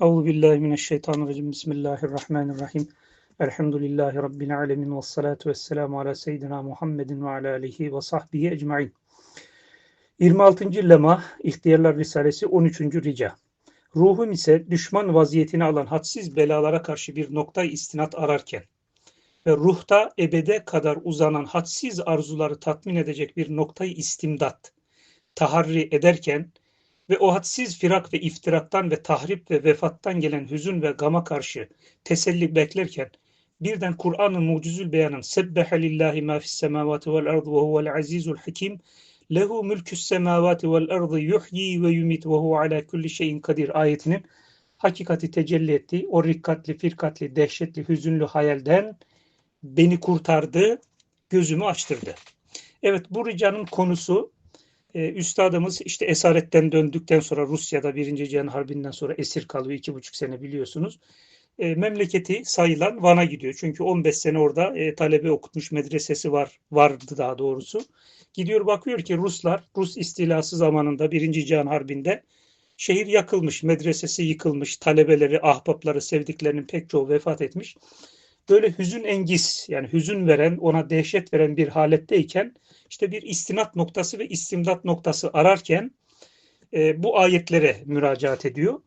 Euzu billahi mineşşeytanirracim. Bismillahirrahmanirrahim. Elhamdülillahi rabbil alamin ve salatu vesselamu ala seyyidina Muhammedin ve ala alihi ve sahbihi ecmaîn. 26. lema İhtiyarlar Risalesi 13. rica. Ruhum ise düşman vaziyetini alan hadsiz belalara karşı bir nokta istinat ararken ve ruhta ebede kadar uzanan hadsiz arzuları tatmin edecek bir noktayı istimdat taharri ederken ve o hadsiz firak ve iftiraktan ve tahrip ve vefattan gelen hüzün ve gama karşı teselli beklerken birden Kur'an-ı Mucizül Beyan'ın Sebbehe lillahi ma fis semavati vel ardı ve huvel azizul hakim lehu mülkü's semavati vel ardı yuhyi ve yumit ve huve ala kulli şeyin kadir ayetinin hakikati tecelli ettiği o rikkatli, firkatli, dehşetli, hüzünlü hayalden beni kurtardı, gözümü açtırdı. Evet bu ricanın konusu e, üstadımız işte esaretten döndükten sonra Rusya'da Birinci Cihan Harbi'nden sonra esir kalıyor. iki buçuk sene biliyorsunuz. E, memleketi sayılan Van'a gidiyor. Çünkü 15 sene orada e, talebe okutmuş medresesi var vardı daha doğrusu. Gidiyor bakıyor ki Ruslar Rus istilası zamanında Birinci Cihan Harbi'nde şehir yakılmış, medresesi yıkılmış, talebeleri, ahbapları, sevdiklerinin pek çoğu vefat etmiş. Böyle hüzün engiz yani hüzün veren, ona dehşet veren bir haletteyken işte bir istinat noktası ve istimdat noktası ararken e, bu ayetlere müracaat ediyor.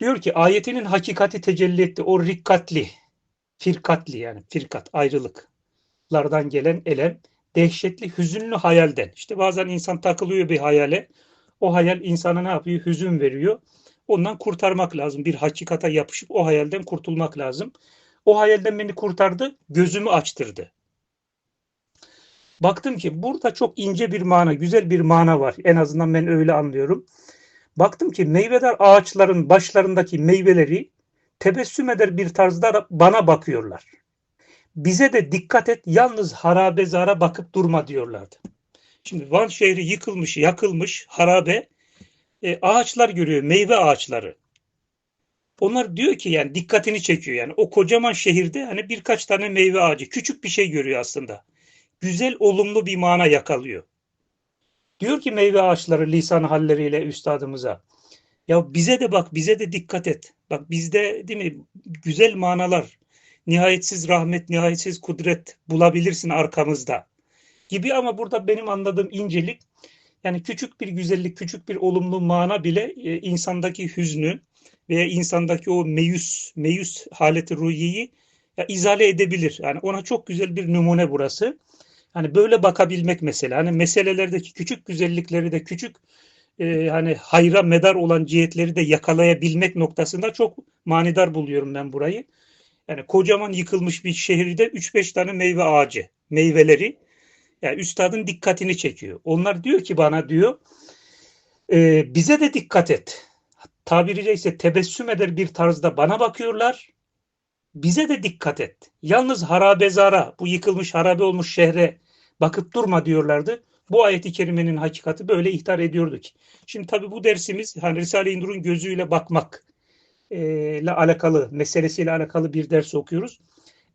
Diyor ki ayetinin hakikati tecelli etti. O rikkatli, firkatli yani firkat, ayrılıklardan gelen elem, dehşetli, hüzünlü hayalden. İşte bazen insan takılıyor bir hayale. O hayal insana ne yapıyor? Hüzün veriyor. Ondan kurtarmak lazım. Bir hakikata yapışıp o hayalden kurtulmak lazım. O hayalden beni kurtardı, gözümü açtırdı. Baktım ki burada çok ince bir mana, güzel bir mana var. En azından ben öyle anlıyorum. Baktım ki meyvedar ağaçların başlarındaki meyveleri tebessüm eder bir tarzda bana bakıyorlar. Bize de dikkat et yalnız harabezara bakıp durma diyorlardı. Şimdi Van şehri yıkılmış, yakılmış, harabe e, ağaçlar görüyor, meyve ağaçları. Onlar diyor ki yani dikkatini çekiyor yani o kocaman şehirde hani birkaç tane meyve ağacı küçük bir şey görüyor aslında güzel olumlu bir mana yakalıyor. Diyor ki meyve ağaçları lisan halleriyle üstadımıza. Ya bize de bak bize de dikkat et. Bak bizde değil mi güzel manalar, nihayetsiz rahmet, nihayetsiz kudret bulabilirsin arkamızda gibi ama burada benim anladığım incelik yani küçük bir güzellik, küçük bir olumlu mana bile e, insandaki hüznü veya insandaki o meyus, meyus haleti ruhiyeyi ya izale edebilir. Yani ona çok güzel bir numune burası. Hani böyle bakabilmek mesela. Hani meselelerdeki küçük güzellikleri de küçük e, hani hayra medar olan cihetleri de yakalayabilmek noktasında çok manidar buluyorum ben burayı. Yani kocaman yıkılmış bir şehirde 3-5 tane meyve ağacı, meyveleri yani üstadın dikkatini çekiyor. Onlar diyor ki bana diyor e, bize de dikkat et. Tabiri caizse tebessüm eder bir tarzda bana bakıyorlar bize de dikkat et. Yalnız harabezara, bu yıkılmış harabe olmuş şehre bakıp durma diyorlardı. Bu ayeti kerimenin hakikati böyle ihtar ediyorduk. Şimdi tabii bu dersimiz hani Risale-i Nur'un gözüyle bakmak e, ile alakalı, meselesiyle alakalı bir ders okuyoruz.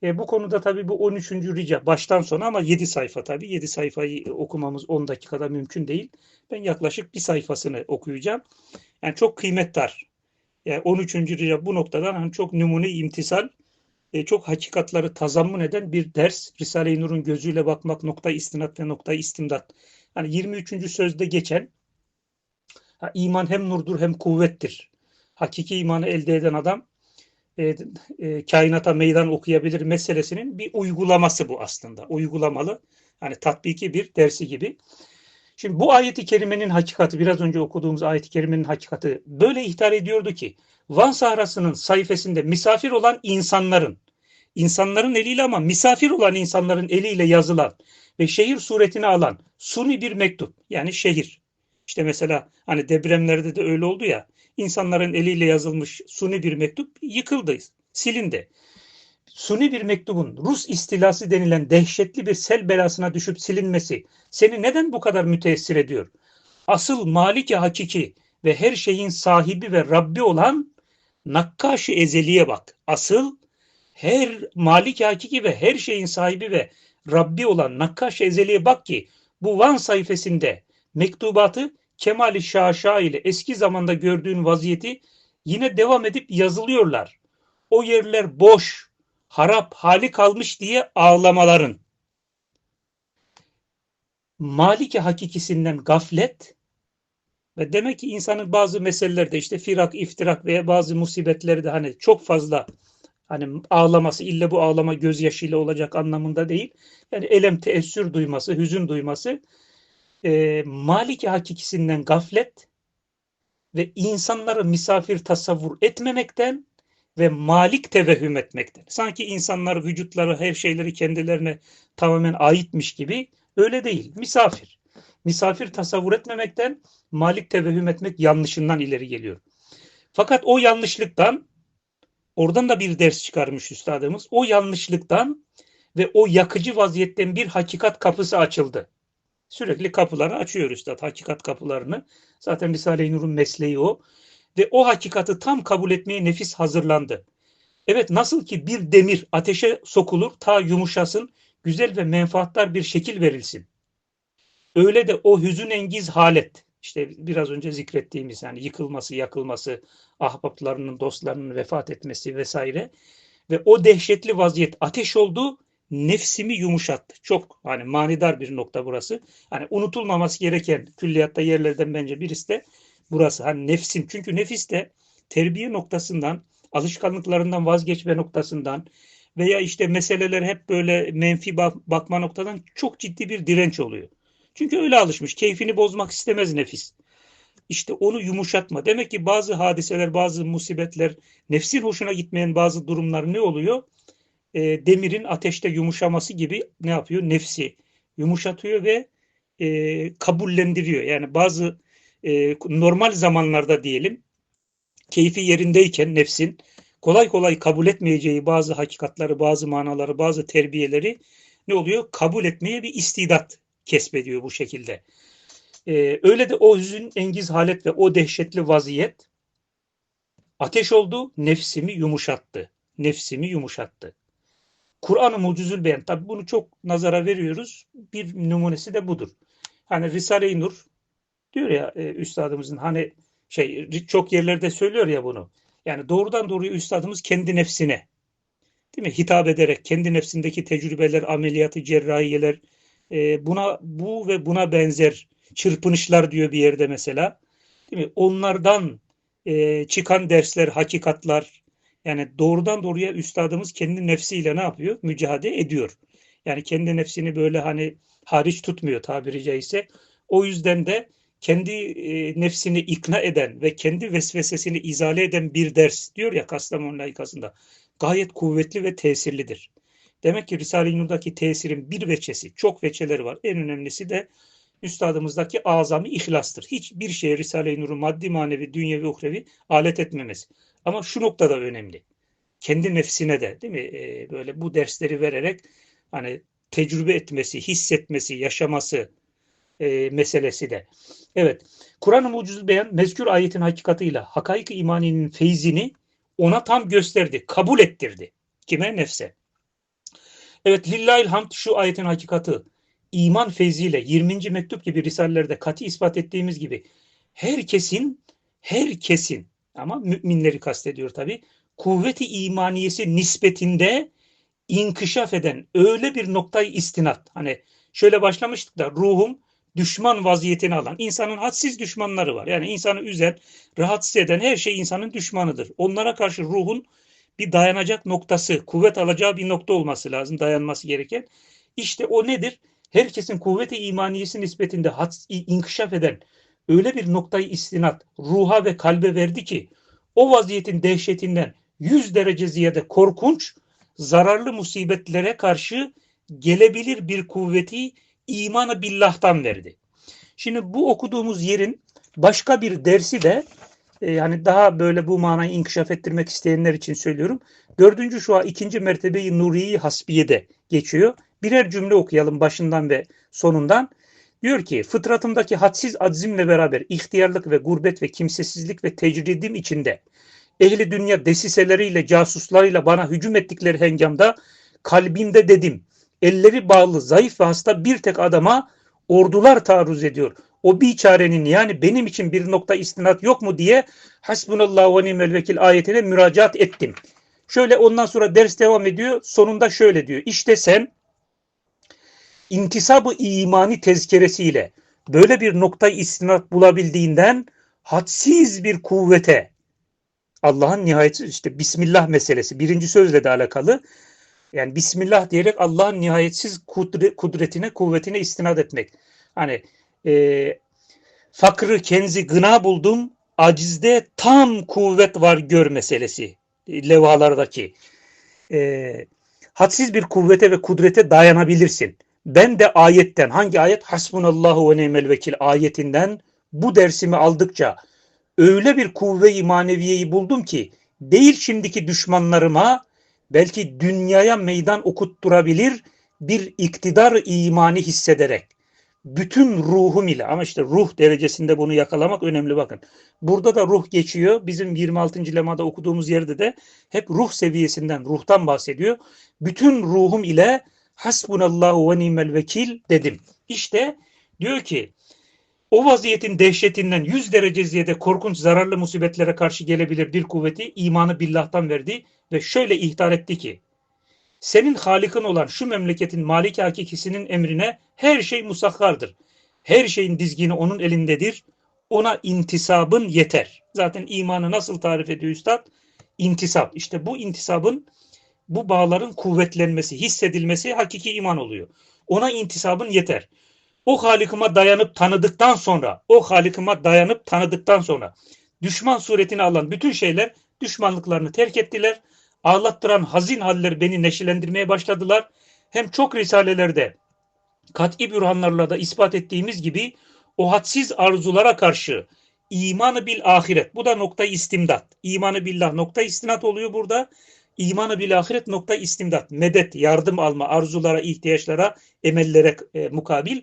E, bu konuda tabii bu 13. rica baştan sona ama 7 sayfa tabii. 7 sayfayı okumamız 10 dakikada mümkün değil. Ben yaklaşık bir sayfasını okuyacağım. Yani çok kıymetdar. Yani 13. rica bu noktadan hani çok numune imtisal e, çok hakikatları tazammun eden bir ders. Risale-i Nur'un gözüyle bakmak nokta istinat ve nokta istimdat. Hani 23. sözde geçen ha, iman hem nurdur hem kuvvettir. Hakiki imanı elde eden adam e, e, kainata meydan okuyabilir meselesinin bir uygulaması bu aslında. Uygulamalı. Hani tatbiki bir dersi gibi. Şimdi bu ayeti kerimenin hakikati biraz önce okuduğumuz ayeti kerimenin hakikati böyle ihtar ediyordu ki Van Sahrası'nın sayfasında misafir olan insanların insanların eliyle ama misafir olan insanların eliyle yazılan ve şehir suretini alan suni bir mektup yani şehir. İşte mesela hani depremlerde de öyle oldu ya insanların eliyle yazılmış suni bir mektup yıkıldı, silindi. Suni bir mektubun Rus istilası denilen dehşetli bir sel belasına düşüp silinmesi seni neden bu kadar müteessir ediyor? Asıl maliki hakiki ve her şeyin sahibi ve Rabbi olan Nakkaş-ı Ezeli'ye bak. Asıl her malik hakiki ve her şeyin sahibi ve Rabbi olan Nakkaş Ezeli'ye bak ki bu Van sayfasında mektubatı Kemali Şaşa ile eski zamanda gördüğün vaziyeti yine devam edip yazılıyorlar. O yerler boş, harap hali kalmış diye ağlamaların. Malike hakikisinden gaflet ve demek ki insanın bazı meselelerde işte firak, iftirak veya bazı musibetleri de hani çok fazla hani ağlaması illa bu ağlama gözyaşıyla olacak anlamında değil. Yani elem teessür duyması, hüzün duyması e, Maliki hakikisinden gaflet ve insanları misafir tasavvur etmemekten ve malik tevehüm etmekten. Sanki insanlar vücutları, her şeyleri kendilerine tamamen aitmiş gibi öyle değil. Misafir. Misafir tasavvur etmemekten malik tevehüm etmek yanlışından ileri geliyor. Fakat o yanlışlıktan oradan da bir ders çıkarmış üstadımız. O yanlışlıktan ve o yakıcı vaziyetten bir hakikat kapısı açıldı. Sürekli kapıları açıyor üstad, hakikat kapılarını. Zaten Risale-i Nur'un mesleği o. Ve o hakikati tam kabul etmeye nefis hazırlandı. Evet nasıl ki bir demir ateşe sokulur ta yumuşasın, güzel ve menfaatlar bir şekil verilsin. Öyle de o hüzün engiz halet, işte biraz önce zikrettiğimiz yani yıkılması, yakılması, ahbaplarının, dostlarının vefat etmesi vesaire ve o dehşetli vaziyet ateş oldu, nefsimi yumuşattı. Çok hani manidar bir nokta burası. Hani unutulmaması gereken külliyatta yerlerden bence birisi de burası. Hani nefsim. Çünkü nefis de terbiye noktasından, alışkanlıklarından vazgeçme noktasından veya işte meseleler hep böyle menfi bakma noktadan çok ciddi bir direnç oluyor. Çünkü öyle alışmış. Keyfini bozmak istemez nefis. İşte onu yumuşatma. Demek ki bazı hadiseler, bazı musibetler, nefsin hoşuna gitmeyen bazı durumlar ne oluyor? E, demirin ateşte yumuşaması gibi ne yapıyor? Nefsi yumuşatıyor ve e, kabullendiriyor. Yani bazı e, normal zamanlarda diyelim, keyfi yerindeyken nefsin kolay kolay kabul etmeyeceği bazı hakikatları, bazı manaları, bazı terbiyeleri ne oluyor? Kabul etmeye bir istidat kesbediyor bu şekilde. Ee, öyle de o hüzün engiz halet ve o dehşetli vaziyet ateş oldu, nefsimi yumuşattı. Nefsimi yumuşattı. Kur'an-ı Mucizül Beyan. Tabi bunu çok nazara veriyoruz. Bir numunesi de budur. Hani Risale-i Nur diyor ya e, üstadımızın hani şey çok yerlerde söylüyor ya bunu. Yani doğrudan doğruya üstadımız kendi nefsine değil mi? Hitap ederek kendi nefsindeki tecrübeler, ameliyatı, cerrahiyeler, e, buna bu ve buna benzer çırpınışlar diyor bir yerde mesela. Değil mi? Onlardan e, çıkan dersler, hakikatlar yani doğrudan doğruya üstadımız kendi nefsiyle ne yapıyor? Mücadele ediyor. Yani kendi nefsini böyle hani hariç tutmuyor tabiri caizse. O yüzden de kendi e, nefsini ikna eden ve kendi vesvesesini izale eden bir ders diyor ya Kastamonu layıkasında gayet kuvvetli ve tesirlidir. Demek ki Risale-i Nur'daki tesirin bir veçesi, çok veçeleri var. En önemlisi de üstadımızdaki azami ihlastır. Hiçbir şeye Risale-i Nur'u maddi manevi, dünyevi, uhrevi alet etmemesi. Ama şu noktada önemli. Kendi nefsine de değil mi? Ee, böyle bu dersleri vererek hani tecrübe etmesi, hissetmesi, yaşaması e, meselesi de. Evet. Kur'an-ı Mucizül Beyan mezkür ayetin hakikatıyla hakaik imaninin feyzini ona tam gösterdi, kabul ettirdi. Kime? Nefse. Evet lillahil hamd şu ayetin hakikati iman feyziyle 20. mektup gibi risalelerde kati ispat ettiğimiz gibi herkesin herkesin ama müminleri kastediyor tabi kuvveti imaniyesi nispetinde inkişaf eden öyle bir noktayı istinat hani şöyle başlamıştık da ruhum düşman vaziyetini alan insanın hadsiz düşmanları var. Yani insanı üzen, rahatsız eden her şey insanın düşmanıdır. Onlara karşı ruhun bir dayanacak noktası, kuvvet alacağı bir nokta olması lazım, dayanması gereken. İşte o nedir? Herkesin kuvveti imaniyesi nispetinde inkişaf eden öyle bir noktayı istinat ruha ve kalbe verdi ki o vaziyetin dehşetinden yüz derece ziyade korkunç, zararlı musibetlere karşı gelebilir bir kuvveti imanı billah'tan verdi. Şimdi bu okuduğumuz yerin başka bir dersi de e, yani daha böyle bu manayı inkişaf ettirmek isteyenler için söylüyorum. Dördüncü şu an ikinci mertebeyi Nuriye Hasbiye'de geçiyor. Birer cümle okuyalım başından ve sonundan. Diyor ki fıtratımdaki hadsiz azimle beraber ihtiyarlık ve gurbet ve kimsesizlik ve tecridim içinde ehli dünya desiseleriyle casuslarıyla bana hücum ettikleri hengamda kalbimde dedim elleri bağlı zayıf ve hasta bir tek adama ordular taarruz ediyor. o biçarenin yani benim için bir nokta istinat yok mu diye hasbunallahu ve nimel vekil ayetine müracaat ettim. Şöyle ondan sonra ders devam ediyor. Sonunda şöyle diyor. İşte sen intisabı imani tezkeresiyle böyle bir nokta istinat bulabildiğinden hadsiz bir kuvvete Allah'ın nihayetsiz işte Bismillah meselesi birinci sözle de alakalı. Yani Bismillah diyerek Allah'ın nihayetsiz kudretine, kuvvetine istinad etmek. Hani e, fakrı kenzi gına buldum, acizde tam kuvvet var gör meselesi levhalardaki. E, hadsiz bir kuvvete ve kudrete dayanabilirsin. Ben de ayetten hangi ayet? Hasbunallahu ve ni'mel vekil ayetinden bu dersimi aldıkça öyle bir kuvve-i maneviyeyi buldum ki değil şimdiki düşmanlarıma belki dünyaya meydan okutturabilir bir iktidar imani hissederek bütün ruhum ile ama işte ruh derecesinde bunu yakalamak önemli bakın. Burada da ruh geçiyor. Bizim 26. lemada okuduğumuz yerde de hep ruh seviyesinden, ruhtan bahsediyor. Bütün ruhum ile hasbunallahu ve nimel vekil dedim. İşte diyor ki o vaziyetin dehşetinden 100 derece ziyade korkunç zararlı musibetlere karşı gelebilir bir kuvveti imanı billah'tan verdi ve şöyle ihtar etti ki senin halikin olan şu memleketin maliki hakikisinin emrine her şey musakkardır. Her şeyin dizgini onun elindedir. Ona intisabın yeter. Zaten imanı nasıl tarif ediyor Üstad? İntisap. İşte bu intisabın, bu bağların kuvvetlenmesi, hissedilmesi hakiki iman oluyor. Ona intisabın yeter. O halikime dayanıp tanıdıktan sonra, o halikime dayanıp tanıdıktan sonra düşman suretini alan bütün şeyler düşmanlıklarını terk ettiler ağlattıran hazin haller beni neşelendirmeye başladılar. Hem çok risalelerde kat'i bürhanlarla da ispat ettiğimiz gibi o hadsiz arzulara karşı imanı bil ahiret. Bu da nokta istimdat. İmanı billah nokta istinat oluyor burada. İmanı bil ahiret nokta istimdat. Medet, yardım alma, arzulara, ihtiyaçlara, emellere e, mukabil.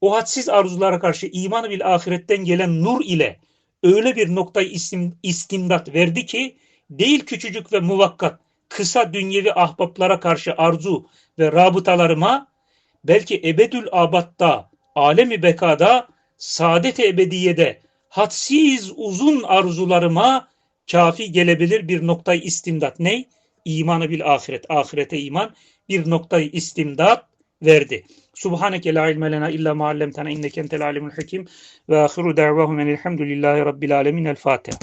O hadsiz arzulara karşı imanı bil ahiretten gelen nur ile öyle bir nokta istim, istimdat verdi ki değil küçücük ve muvakkat, kısa dünyevi ahbaplara karşı arzu ve rabıtalarıma, belki ebedül abatta, alemi bekada, saadet ebediyede, hadsiz uzun arzularıma kafi gelebilir bir noktayı istimdat. Ne? İmanı bil ahiret, ahirete iman bir noktayı istimdat verdi. Subhaneke la ilme lena illa ma allamtana inneke entel alimul hakim ve ahiru da'vahum enelhamdülillahi rabbil alemin el Fatiha.